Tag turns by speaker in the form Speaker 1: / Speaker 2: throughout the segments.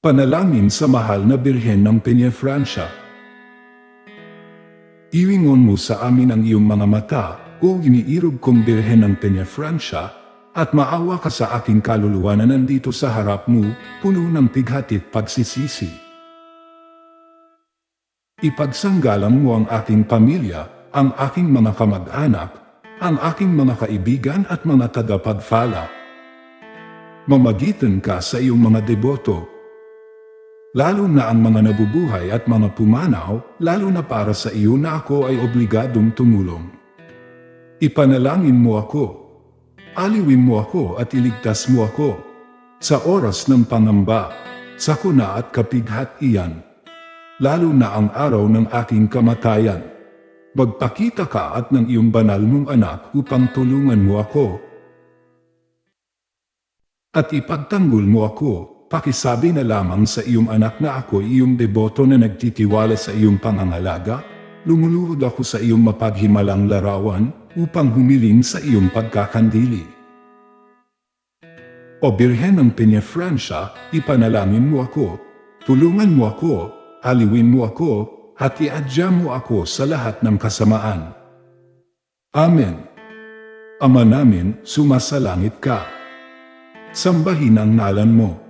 Speaker 1: Panalangin sa mahal na Birhen ng Peñafrancia. Iwingon mo sa amin ang iyong mga mata, o iniirog kong Birhen ng Peñafrancia, at maawa ka sa aking kaluluwa na nandito sa harap mo, puno ng pighatit pagsisisi. Ipagsanggalang mo ang aking pamilya, ang aking mga kamag-anak, ang aking mga kaibigan at mga tagapagfala. Mamagitan ka sa iyong mga deboto, lalo na ang mga nabubuhay at mga pumanaw, lalo na para sa iyo na ako ay obligadong tumulong. Ipanalangin mo ako, aliwin mo ako at iligtas mo ako, sa oras ng pangamba, sa kuna at kapighat iyan, lalo na ang araw ng aking kamatayan. Magpakita ka at ng iyong banal mong anak upang tulungan mo ako. At ipagtanggol mo ako, pakisabi na lamang sa iyong anak na ako iyong deboto na nagtitiwala sa iyong pangangalaga, lumuluhod ako sa iyong mapaghimalang larawan upang humiling sa iyong pagkakandili. O Birhen ng Peñafrancia, ipanalangin mo ako, tulungan mo ako, aliwin mo ako, at iadya mo ako sa lahat ng kasamaan. Amen. Ama namin, sumasalangit ka. Sambahin ang ngalan mo.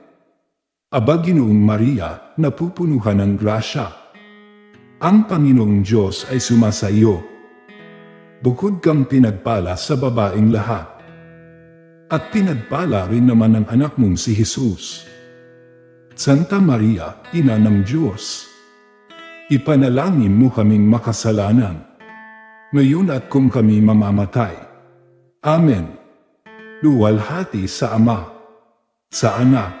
Speaker 1: Aba Maria, napupunuhan ng grasya. Ang Panginoong Diyos ay sumasa iyo. Bukod kang pinagpala sa babaeng lahat. At pinagpala rin naman ang anak mong si Jesus. Santa Maria, Ina ng Diyos. Ipanalangin mo kaming makasalanan. Ngayon at kung kami mamamatay. Amen. Luwalhati sa Ama sa anak,